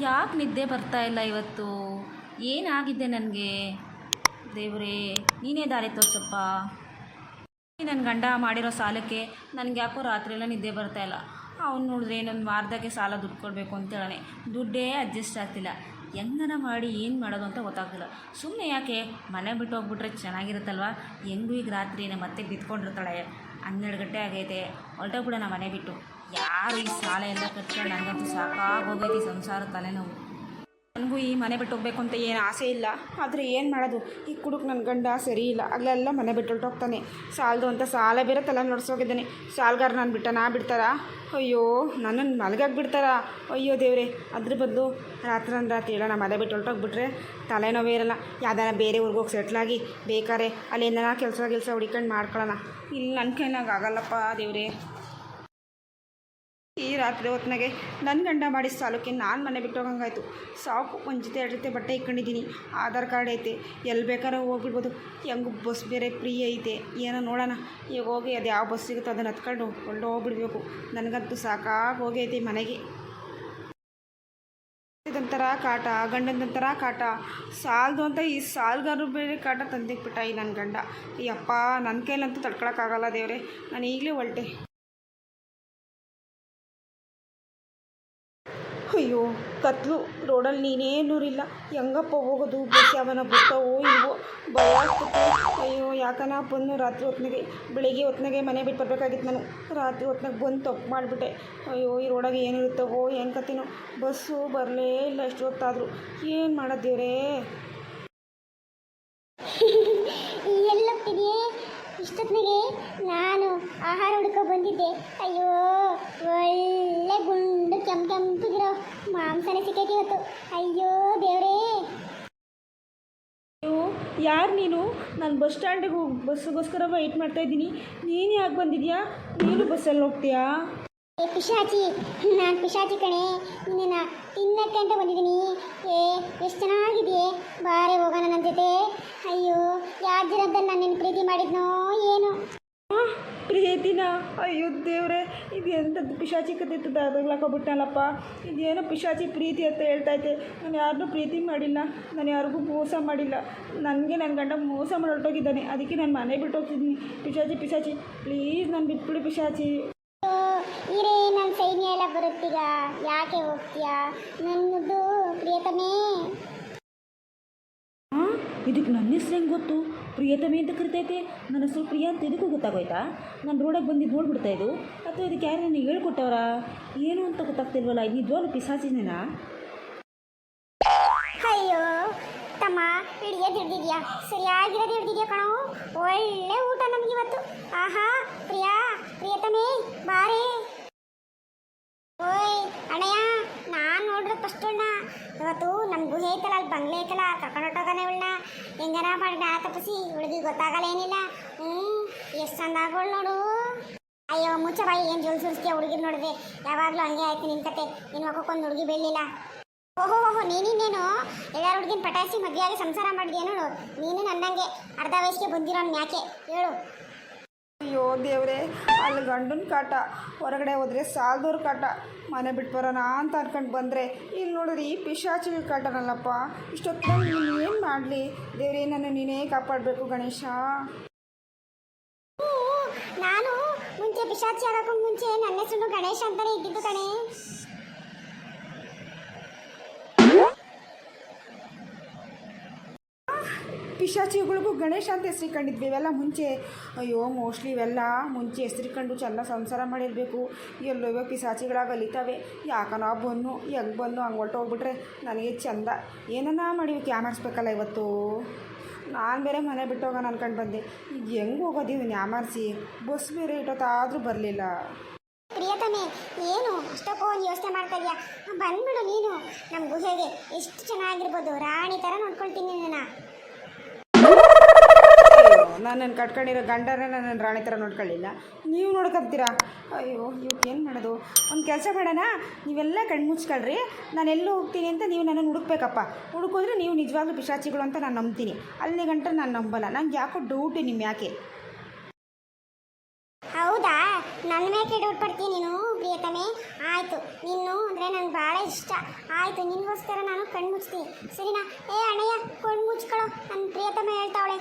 ಯಾಕೆ ನಿದ್ದೆ ಬರ್ತಾ ಇಲ್ಲ ಇವತ್ತು? ಏನಾಗಿದೆ ನನಗೆ? ದೇವರೇ, ನೀನೇ ದಾರಿ ತೋರ್ಸಪ್ಪ. ನನ್ನ ಗಂಡ ಮಾಡಿರೋ ಸಾಲಕ್ಕೆ ನನಗೆ ಯಾಕೋ ರಾತ್ರಿ ಎಲ್ಲ ನಿದ್ದೆ ಬರ್ತಾ ಇಲ್ಲ. ಅವ್ನು ನೋಡಿದ್ರೆ ಇನ್ನೊಂದು ವಾರದಾಗೆ ಸಾಲ ದುಡ್ಡು ಕೊಡಬೇಕು ಅಂತೇಳನೆ ದುಡ್ಡೇ ಅಡ್ಜಸ್ಟ್ ಆಗ್ತಿಲ್ಲ. ಹೆಂಗನ ಮಾಡಿ ಏನು ಮಾಡೋದು ಅಂತ ಗೊತ್ತಾಗ್ತಿಲ್ಲ. ಸುಮ್ಮನೆ ಯಾಕೆ? ಮನೆ ಬಿಟ್ಟು ಹೋಗ್ಬಿಟ್ರೆ ಚೆನ್ನಾಗಿರುತ್ತಲ್ವ? ಹೆಂಗೂ ಈಗ ರಾತ್ರಿ ಮತ್ತೆ ಬಿತ್ಕೊಂಡಿರ್ತಾಳೆ. ಹನ್ನೆರಡು ಗಂಟೆ ಆಗೈತೆ. ಹೊರಟೋಗ್ಬಿಡೋಣ ಮನೆ ಬಿಟ್ಟು. ಯಾರು ಈ ಸಾಲ ಎಲ್ಲ ಕಟ್ಕೊಂಡು ನನಗಂತೂ ಸಾಕಾಗೋಗೈತಿ ಸಂಸಾರ ತಲೆನೋವು. ನನಗೂ ಈ ಮನೆ ಬಿಟ್ಟು ಹೋಗ್ಬೇಕು ಅಂತ ಏನು ಆಸೆ ಇಲ್ಲ. ಆದರೆ ಏನು ಮಾಡೋದು? ಈ ಕುಡುಕ್ ನನ್ನ ಗಂಡ ಸರಿ ಇಲ್ಲ. ಅಲ್ಲೆಲ್ಲ ಮನೆ ಬಿಟ್ಟು ಹೊರಟೋಗ್ತಾನೆ ಸಾಲದು ಅಂತ ಸಾಲ ಬೇರೆ ತಲೆ ನೋಡ್ಸೋಗಿದ್ದಾನೆ. ಸಾಲ್ಗಾರ ನಾನು ಬಿಟ್ಟ, ನಾ ಬಿಡ್ತಾರಾ? ಅಯ್ಯೋ ನನ್ನನ್ನು ಮಲಗಾಗಿ ಬಿಡ್ತಾರಾ? ಅಯ್ಯೋ ದೇವ್ರೆ, ಅದ್ರ ಬದಲು ರಾತ್ರಿ ಅಂದ್ರೆ ರಾತ್ರಿ ಹೇಳೋಣ, ಮನೆ ಬಿಟ್ಟು ಹೊರಟೋಗ್ಬಿಟ್ರೆ ತಲೆನೋವೇ ಇರಲ್ಲ. ಯಾವ್ದಾರ ಬೇರೆ ಊರಿಗೆ ಹೋಗಿ ಸೆಟ್ಲಾಗಿ ಬೇಕಾರೆ ಅಲ್ಲಿ ಏನಾರ ಕೆಲಸ ಕೆಲಸ ಹುಡ್ಕೊಂಡು ಮಾಡ್ಕೊಳ್ಳೋಣ ಇಲ್ಲಿ ನನ್ನ ಕೈನಾಗ ಆಗಲ್ಲಪ್ಪ ದೇವ್ರೆ. ರಾತ್ರಿ ಹೊತ್ನಾಗೆ ನನ್ನ ಗಂಡ ಮಾಡಿ ಸಾಲಕ್ಕೆ ನಾನು ಮನೆ ಬಿಟ್ಟು ಹೋಗಂಗಾಯ್ತು. ಸಾಕು, ಒಂದು ಜೊತೆ, ಎರಡು ಜೊತೆ ಬಟ್ಟೆ ಇಟ್ಕೊಂಡಿದ್ದೀನಿ. ಆಧಾರ್ ಕಾರ್ಡ್ ಐತೆ. ಎಲ್ಲಿ ಬೇಕಾದ್ರೂ ಹೋಗ್ಬಿಡ್ಬೋದು. ಹೆಂಗ್ ಬಸ್ ಬೇರೆ ಫ್ರೀ ಐತೆ. ಏನೋ ನೋಡೋಣ. ಈಗ ಹೋಗಿ ಅದು ಯಾವ ಬಸ್ ಸಿಗುತ್ತೋ ಅದನ್ನು ಹತ್ಕೊಂಡು ಹೊರಟು ಹೋಗ್ಬಿಡ್ಬೇಕು. ನನಗಂತೂ ಸಾಕಾಗಿ ಹೋಗೈತೆ ಮನೆಗೆ. ಒಂಥರ ಕಾಟ ಗಂಡನಂತರ ಕಾಟ. ಸಾಲದು ಅಂತ ಈ ಸಾಲ್ಗಾರು ಬೇರೆ ಕಾಟ ತಂದಿಕ್ಬಿಟ್ಟ ಈ ನನ್ನ ಗಂಡ. ಅಪ್ಪ ನನ್ನ ಕೈಲಂತೂ ತಡ್ಕೊಳಕ್ಕಾಗಲ್ಲ ದೇವ್ರೆ. ನಾನು ಈಗಲೇ ಹೊರಟೆ. ಅಯ್ಯೋ, ಕತ್ಲು. ರೋಡಲ್ಲಿ ನೀನೇನೂರಿಲ್ಲ ಹೆಂಗಪ್ಪ ಹೋಗೋದು? ಬಸ್ ಯಾವನ ಬರ್ತಾವೋ ಇಲ್ವೋ? ಭಯ ಆಗ್ತದೆ ಅಯ್ಯೋ, ಯಾಕನ? ಬಂದು ರಾತ್ರಿ ಹೊತ್ನಾಗೆ, ಬೆಳಿಗ್ಗೆ ಹೊತ್ನಾಗೆ ಮನೆ ಬಿಟ್ಟು ಬರಬೇಕಾಗಿತ್ತು ನಾನು. ರಾತ್ರಿ ಹೊತ್ನಾಗ ಬಂದು ತಪ್ಪು ಮಾಡಿಬಿಟ್ಟೆ. ಅಯ್ಯೋ, ಈ ರೋಡಾಗೆ ಏನಿರುತ್ತವೋ, ಏನು ಕತ್ತಿನೋ ಬಸ್ಸು ಬರಲೇ ಇಲ್ಲ ಎಷ್ಟು ಹೊತ್ತಾದರೂ ಏನು ಮಾಡೋದೇವ್ರೇ ಆಹಾರ ಹುಡ್ಕೊ ಬಂದಿದ್ದೆ. ಅಯ್ಯೋ ಒಳ್ಳೆ ಗುಂಡು ಕೆಂಪು ಕೆಂಪಗಿರೋ ಮಾಂಸನೇ ಸಿಕ್ಕೈತಿ ಇವತ್ತು. ಅಯ್ಯೋ ದೇವ್ರೇ. ಯಾರು ನೀನು? ನಾನು ಬಸ್ ಸ್ಟ್ಯಾಂಡಿಗೆ ಹೋಗಿ ಬಸ್ಗೋಸ್ಕರ ವೆಯ್ಟ್ ಮಾಡ್ತಾ ಇದ್ದೀನಿ. ನೀನು ಯಾಕೆ ಬಂದಿದ್ಯಾ? ನೀನು ಬಸ್ಸಲ್ಲಿ ಹೋಗ್ತೀಯಾ? ಏ ಪಿಶಾಚಿ ನಾನು ಪಿಶಾಚಿ ಕಣೆ. ನಿನ್ನ ತಿನ್ನಕ್ಕೆ ಅಂತ ಬಂದಿದ್ದೀನಿ. ಏ ಎಷ್ಟು ಚೆನ್ನಾಗಿದೆಯೇ. ಬಾರೆ ಹೋಗೋಣ ನನ್ನ ಜೊತೆ. ಅಯ್ಯೋ ಯಾರ ದಿನದಲ್ಲಿ ನಾನು ನಿನ್ನ ಪ್ರೀತಿ ಮಾಡಿದ್ನೋ ಏನು. ಪ್ರೀತಿನ ಅಯ್ಯೋ ದೇವ್ರೆ ಇದು ಎಂಥದ್ದು ಪಿಶಾಚಿ ಕತೆ ತಗ್ಲಾಕೊಬಿಟ್ಟನಲ್ಲಪ್ಪ ಇದೇನೋ ಪಿಶಾಚಿ ಪ್ರೀತಿ ಅಂತ ಹೇಳ್ತಾ ಇದ್ದೆ. ನಾನು ಯಾರನ್ನೂ ಪ್ರೀತಿ ಮಾಡಿಲ್ಲ. ನಾನು ಯಾರಿಗೂ ಮೋಸ ಮಾಡಿಲ್ಲ. ನನಗೆ ನನ್ನ ಗಂಡ ಮೋಸ ಮಾಡಿ ಹೊರಟೋಗಿದ್ದಾನೆ. ಅದಕ್ಕೆ ನಾನು ಮನೆ ಬಿಟ್ಟು ಹೋಗ್ತಿದ್ದೀನಿ. ಪಿಶಾಚಿ ಪಿಶಾಚಿ. ಪ್ಲೀಸ್ ನಾನು ಬಿಟ್ಬಿಡು ಪಿಶಾಚಿ. ಇರೇ ನನ್ನ ಸೈನ್ಯ ಎಲ್ಲ ಬರುತ್ತೀಗ? ಯಾಕೆ ಹೋಗ್ತೀಯಾ? ನನ್ನದು ಪ್ರಿಯತಮೇ ಹಾಂ ಇದಕ್ಕೆ ನನ್ನ ಹೆಸ್ರು ಹೆಂಗೆ ಗೊತ್ತು? ಪ್ರಿಯತಮೆ ಅಂತ ಕರಿತೈತೆ. ನನ್ನ ಹೆಸರು ಪ್ರಿಯ ಅಂತ ಇದಕ್ಕೂ ಗೊತ್ತಾಗೋಯ್ತಾ? ನಾನು ರೋಡಾಗಿ ಬಂದಿದ್ದು ನೋಡ್ಬಿಡ್ತಾ ಇದು. ಅಥವಾ ಇದಕ್ಕೆ ಯಾರು ನನಗೆ ಹೇಳ್ಕೊಟ್ಟವ್ರ? ಏನು ಅಂತ ಗೊತ್ತಾಗ್ತಿಲ್ವಲ್ಲ ಇದು ನಿಜವಾಗ್ಲೂ ಪಿಸಾಚಿನೇನಾ? ಅಯ್ಯೋ, ತಮ್ಮ ಹಿಡಿಯೋದು ಹಿಡ್ದಿದ್ಯಾ? ಸರಿಯಾಗಿರೋದು ಹಿಡ್ದಿದ್ಯಾ ಕಣವು ಒಳ್ಳೆ ಊಟ ನಮ್ಗೆ ಇವತ್ತು ಆಹಾ, ಪ್ರಿಯಾ, ಪ್ರಿಯತಮೇ, ಬಾರೇ. ಇವತ್ತು ನಮ್ಮ ಗುಹೆ ಐತಲ್ಲ, ಅಲ್ಲಿ ಬಂಗ್ಲೆ ಐತಲ್ಲ, ಕರ್ಕೊಂಡು ಹೊಟ್ಟೋಗಾನೆ ಇವಳನ್ನ. ಹೆಂಗನ ಮಾಡಿ ಆ ತಪ್ಪಿಸಿ ಇವಳಿಗೆ ಗೊತ್ತಾಗಲ್ಲ ಏನಿಲ್ಲ. ಹ್ಞೂ ಎಷ್ಟು ಚಂದ ಆಗೋಳು ನೋಡು. ಅಯ್ಯೋ, ಮುಚ್ಚ ಬಾಯಿ, ಏನು ಜೋಲ್ ಸುರಿಸ್ತೀಯ ಹುಡುಗಿರ್ ನೋಡಿದೆ ಯಾವಾಗಲೂ ಹಂಗೆ ಆಯ್ತು ನಿನ್ನ ಕತೆ. ನಿನ್ನ ಮಕ್ಕಕ್ಕೊಂದು ಹುಡುಗಿ ಬೀಳಲಿಲ್ಲ ಓಹೋ ಓಹೋ, ನೀನಿನ್ನೇನು? ಎಲ್ಲಾರು ಹುಡುಗಿನ ಪಟಾಯಿಸಿ ಮದುವೆಯಾಗಿ ಸಂಸಾರ ಮಾಡಿದೆ ನೋಡು. ನೀನು ನನ್ನಂಗೆ ಅರ್ಧ ವಯಸ್ಸಿಗೆ ಬಂದಿರೋನ್ ಯಾಕೆ? ಹೇಳು. ದೇವ್ರೆ, ಅಲ್ಲಿ ಗಂಡನ ಕಾಟ, ಹೊರಗಡೆ ಹೋದ್ರೆ ಸಾಲದವ್ರ ಕಾಟ. ಮನೆ ಬಿಟ್ಟು ಬರೋಣ ಅಂತ ಅನ್ಕೊಂಡು ಬಂದರೆ ಇಲ್ಲಿ ನೋಡಿದ್ರೆ ಈ ಪಿಶಾಚಿಗಳ ಕಾಟನಲ್ಲಪ್ಪ ಇಷ್ಟೊತ್ತು ನೀನು ಏನು ಮಾಡಲಿ? ದೇವ್ರೇ, ನನ್ನ ನೀನೇ ಕಾಪಾಡಬೇಕು ಗಣೇಶ. ನಾನು ಮುಂಚೆ ಪಿಶಾಚಿ ಆಗೋಕ್ಕೂ ಮುಂಚೆ ನನ್ನ ಹೆಸರು ಗಣೇಶ ಅಂತಾನೆ ಇದ್ದಿದ್ದು ಕಣೆ. ಪಿಶಾಚಿಗಳಿಗೂ ಗಣೇಶ ಅಂತ ಹೆಸರಿಕೊಂಡಿದ್ವಿ. ಇವೆಲ್ಲ ಮುಂಚೆ, ಅಯ್ಯೋ ಮೋಸ್ಟ್ಲಿ ಇವೆಲ್ಲ ಮುಂಚೆ ಹೆಸರಿಕೊಂಡು ಚೆಂದ ಸಂಸಾರ ಮಾಡಿರಬೇಕು. ಎಲ್ಲೋ ಇವಾಗ ಪಿಶಾಚಿಗಳಾಗ ಅಲಿತಾವೆ. ಯಾಕನೋ ಬನ್ನು, ಹೆಂಗೆ ಬನ್ನು ಹಂಗೆ ಹೊರ್ಟೋಗ್ಬಿಟ್ರೆ ನನಗೆ ಚಂದ. ಏನನ್ನ ಮಾಡಿ ಕ್ಯಾಮರ್ಸ್ಬೇಕಲ್ಲ ಇವತ್ತು? ನಾನು ಬೇರೆ ಮನೆ ಬಿಟ್ಟು ಹೋಗೋಣ ಅನ್ಕೊಂಡು ಬಂದೆ. ಈಗ ಹೆಂಗೆ ಹೋಗೋದು ಇವನು ಯಾಮಾರಿಸಿ ಬಸ್ ಬೇರೆ ಇಟ್ಟೊತ್ತಾದರೂ ಬರಲಿಲ್ಲ. ಪ್ರಿಯತಮೆ, ಏನು? ಅಷ್ಟಕ್ಕೊಂದು ಯೋಚನೆ ಮಾಡ್ತಾ ಇದೆಯಾ? ಬಂದ್ಬಿಡು ನೀನು. ನಮ್ಮ ಗುಹೆಗೆ ಎಷ್ಟು ಚೆನ್ನಾಗಿರ್ಬೋದು. ರಾಣಿ ಥರ ನೋಡ್ಕೊಳ್ತೀನಿ ನಾನು ನನ್ನ ಕಟ್ಕೊಂಡಿರೋ ಗಂಡನ ನನ್ನ ರಾಣಿ ಥರ ನೋಡ್ಕೊಳ್ಳಿಲ್ಲ. ನೀವು ನೋಡ್ಕೊತೀರಾ? ಅಯ್ಯೋ ಏನು ಮಾಡೋದು? ಒಂದು ಕೆಲಸ ಮಾಡೋಣ? ನೀವೆಲ್ಲ ಕಣ್ಣು ಮುಚ್ಕೊಳ್ರಿ. ನಾನು ಎಲ್ಲೂ ಹೋಗ್ತೀನಿ ಅಂತ ನೀವು ನನ್ನನ್ನು ಹುಡುಕ್ಬೇಕಪ್ಪ. ಹುಡುಕೋದ್ರೆ ನೀವು ನಿಜವಾಗ್ಲೂ ಪಿಶಾಚಿಗಳು ಅಂತ ನಾನು ನಂಬ್ತೀನಿ. ಅಲ್ಲಿ ಗಂಟ ನಾನು ನಂಬಲ್ಲ. ನಂಗೆ ಯಾಕೋ ಡೌಟ್ ನಿಮ್ಮ ಯಾಕೆ? ಹೌದಾ? ನನ್ನ ಮೇಕೆ ಡೌಟ್ ಪಡ್ತೀನಿ ನೀನು, ಪ್ರಿಯತಮೆ. ಆಯಿತು. ಆಯ್ತು, ನಿನ್ಗೋಸ್ಕರ ನಾನು ಕಣ್ಣು ಮುಚ್ತೀನಿ. ಸರಿನಾ? ಏ ಅಣ್ಣಯ್ಯ, ಕಣ್ಣು ಮುಚ್ಕೊಳ್ಳೋ ನನ್ನ ಪ್ರಿಯತಮ ಹೇಳ್ತಾವಳೆ.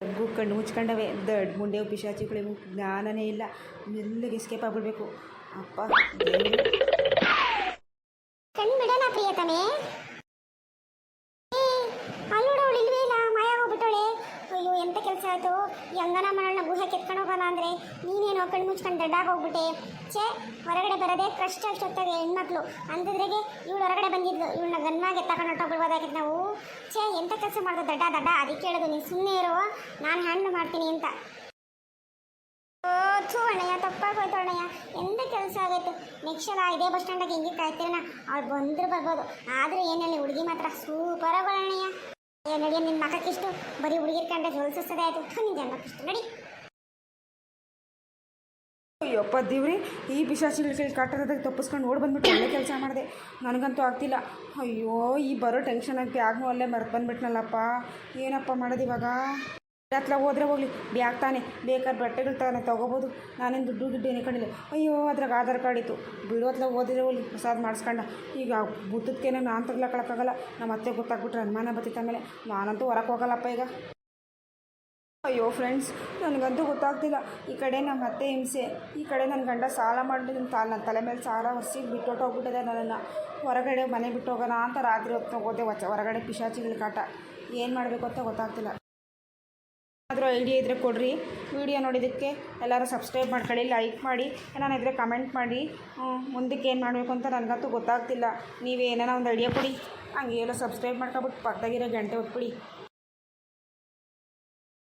ಕಣ್ಣು ಮುಚ್ಕೊಂಡವೆ. ದಡ್ ಮುಂಡೆ ಪಿಶಾಚಿಗಳಿಗೂ ಜ್ಞಾನನೇ ಇಲ್ಲ. ಮೆಲ್ಲಗೆ ಎಸ್ಕೇಪ್ ಆಗ್ಬಿಡ್ಬೇಕು. ಅಪ್ಪ ಬಿಡೋಣ ಪ್ರಿಯತಮೆ ಏ, ಅಲ್ಲಿ ನೋಡು ಅವಳು ಇಲ್ವೇ ಇಲ್ಲ ಮಾಯ ಹೋಗ್ಬಿಟ್ಟವಳೆ ಅಯ್ಯೋ ಎಂತ ಕೆಲಸ ಈ ಹೆಂಗನ ಮಾಡೋಣ ಗುಹೆ ಕೆತ್ಕೊಂಡು ಹೋಗೋಣ ಅಂದ್ರೆ ನೀನೇನೋ ಕಣ್ಣು ಮುಚ್ಕೊಂಡು ದಡ್ಡಾಗಿ ಹೋಗ್ಬಿಟ್ಟೆ? ಛೇ ಹೊರಗಡೆ ಬರೋದೇ ಕಷ್ಟ ಅಷ್ಟೊತ್ತಾಗೆ ಹೆಣ್ಮಕ್ಳು. ಅಂದಿದ್ರಿಗೆ ಇವಳು ಹೊರಗಡೆ ಬಂದಿದ್ದು ಇವಳನ್ನ ಗನ್ನಾಗೆ ತಗೊಂಡು ಹೊಟ್ಟೋಗ್ಬಿಡ್ಬೋದಾಗಿತ್ತು ನಾವು. ಛೇ ಎಂತ ಕೆಲಸ ಮಾಡೋದು ದಡ್ಡ ದಡ್ಡ? ಅದಕ್ಕೆ ಹೇಳೋದು ನೀನು ಸುಮ್ಮನೆ ಇರೋ. ನಾನು ಹ್ಯಾಂಡ್ಲ್ ಮಾಡ್ತೀನಿ ಅಂತ. ಓ, ಅಣ್ಣಯ್ಯ ತಪ್ಪಾಗೋಯ್ತು ಅಣ್ಣಯ್ಯ. ಎಂತ ಕೆಲಸ ಆಗೈತೆ ನೆಕ್ಸ್ಟ್ ಸಲ ಇದೇ ಬಸ್ ಸ್ಟ್ಯಾಂಡಾಗಿ ಹೆಂಗೆ ಕಾಯ್ತೀರಣ್ಣ ಅವ್ಳು ಬಂದ್ರು ಬರ್ಬೋದು. ಆದ್ರೆ ಏನಲ್ಲಿ ಹುಡುಗಿ ಮಾತ್ರ ಸೂಪರ್ ಆಗೋಣ ಅಣ್ಣಯ್ಯ. ಏ ನಡಿಯ ನಿನ್ನ ಮಕ್ಕಕ್ಕಿಷ್ಟು ಬರೀ ಹುಡುಗಿರ್ ಕಂಡ್ರೆ ಜೋಲ್ಸೋದೇ ಆಯ್ತು ನಿನ್ನ ಜನ್ಮಕ್ಕಿಷ್ಟು ನಡಿ. ಅಯ್ಯಪ್ಪ ದೇವ್ರಿ, ಈ ಪಿಶಾಚಿಗಳ ಕೈ ಕಾಟರದಾಗ ತಪ್ಪಿಸ್ಕೊಂಡು ಓಡ್ ಬಂದ್ಬಿಟ್ಟು ಒಳ್ಳೆ ಕೆಲಸ ಮಾಡಿದೆ. ನನಗಂತೂ ಆಗ್ತಿಲ್ಲ. ಅಯ್ಯೋ, ಈ ಬರೋ ಟೆನ್ಷನ್ ಆಗಿ ಆಗ್ನೂ ಅಲ್ಲೇ ಮರೆತು ಬಂದ್ಬಿಟ್ನಲ್ಲಪ್ಪ. ಏನಪ್ಪ ಮಾಡೋದು ಇವಾಗ? ಹತ್ರ ಹೋದ್ರೆ ಹೋಗ್ಲಿ. ಬ್ಯಾಗ್ ತಾನೆ. ಬೇಕಾದ ಬಟ್ಟೆಗಳು ತಾನೆ ತೊಗೋಬೋದು. ನಾನೇನು ದುಡ್ಡು ದುಡ್ಡು ಏನೇ ಅಯ್ಯೋ, ಅದ್ರಾಗ ಆಧಾರ್ ಕಾರ್ಡ್ ಇತ್ತು. ಬಿಡು ಹತ್ರ ಹೋದ್ರೆ ಹೋಗ್ಲಿ. ಪ್ರಸಾದ್ ಮಾಡಿಸ್ಕೊಂಡ. ಈಗ ಬುದ್ಧಕ್ಕೇನೋ ನಾನು ತಗ್ಲಾಕೊಳಕ್ಕಾಗಲ್ಲ ನಮ್ಮ ಅತ್ತೆ ಗೊತ್ತಾಗ್ಬಿಟ್ರೆ ಅನುಮಾನ ಬರ್ತಿತ್ತು ಆಮೇಲೆ. ನಾನಂತೂ ಹೊರಕ್ಕೆ ಹೋಗಲ್ಲಪ್ಪ ಈಗ. ಅಯ್ಯೋ ಫ್ರೆಂಡ್ಸ್, ನನಗಂತೂ ಗೊತ್ತಾಗ್ತಿಲ್ಲ. ಈ ಕಡೆ ನಮ್ಮ ಅತ್ತೆ ಹಿಂಸೆ. ಈ ಕಡೆ ನನ್ನ ಗಂಡ ಸಾಲ ಮಾಡಿ ನನ್ನ ನನ್ನ ತಲೆ ಮೇಲೆ ಸಾಲ ಹೊಸಿ ಬಿಟ್ಟೊಟ್ಟು ಹೋಗ್ಬಿಟ್ಟಿದೆ ನನ್ನನ್ನು. ಹೊರಗಡೆ ಮನೆ ಬಿಟ್ಟು ಹೋಗೋಣ ಅಂತ ರಾತ್ರಿ ಹೊತ್ತು ಹೋದೆ. ಹೊರಗಡೆ ಪಿಶಾಚಿಗಳ ಕಾಟ. ಏನು ಮಾಡಬೇಕು ಅಂತ ಗೊತ್ತಾಗ್ತಿಲ್ಲ. ಏನಾದರೂ ಐಡಿಯಾ ಇದ್ದರೆ ಕೊಡ್ರಿ. ವಿಡಿಯೋ ನೋಡಿದ್ದಕ್ಕೆ ಎಲ್ಲರೂ ಸಬ್ಸ್ಕ್ರೈಬ್ ಮಾಡ್ಕೊಳ್ಳಿ, ಲೈಕ್ ಮಾಡಿ. ಏನಾನಿದ್ರೆ ಕಮೆಂಟ್ ಮಾಡಿ. ಮುಂದಕ್ಕೆ ಏನು ಮಾಡಬೇಕು ಅಂತ ನನಗಂತೂ ಗೊತ್ತಾಗ್ತಿಲ್ಲ. ನೀವೇ ಏನಾರ ಒಂದು ಐಡಿಯಾ ಕೊಡಿ. ಹಂಗೆ ಎಲ್ಲ ಸಬ್ಸ್ಕ್ರೈಬ್ ಮಾಡ್ಕೊಬಿಟ್ಟು ಪಕ್ಕದಾಗಿರೋ ಗಂಟೆ ಹೊತ್ಬಿಡಿ